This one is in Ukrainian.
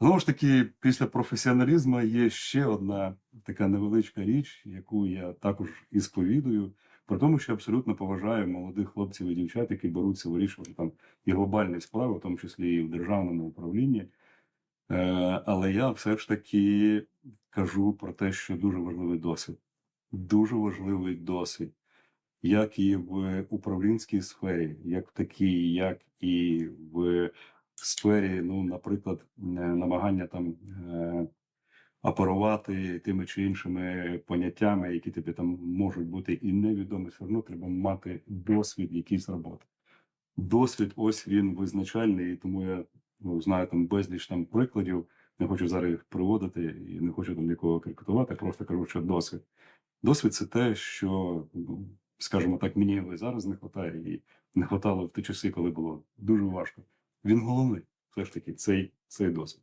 Знову ж таки, після професіоналізму є ще одна така невеличка річ, яку я також і сповідую, при тому, що абсолютно поважаю молодих хлопців і дівчат, які беруться вирішувати там і глобальні справи, в тому числі і в державному управлінні. Е, але я все ж таки кажу про те, що дуже важливий досвід. Дуже важливий досвід, як і в управлінській сфері, як в такій, як і в сфері, ну, наприклад, е, намагання там е, оперувати тими чи іншими поняттями, які тобі там можуть бути і невідомі, все одно треба мати досвід якийсь роботи. Досвід, ось він визначальний, і тому я ну, знаю там безліч там прикладів. Не хочу зараз їх приводити і не хочу там нікого критикувати, просто кажу, що досвід. Досвід це те, що, ну, скажімо так, мені його зараз не вистачає, і не вистачало в ті часи, коли було дуже важко. Він головний, все ж таки, цей, цей досвід.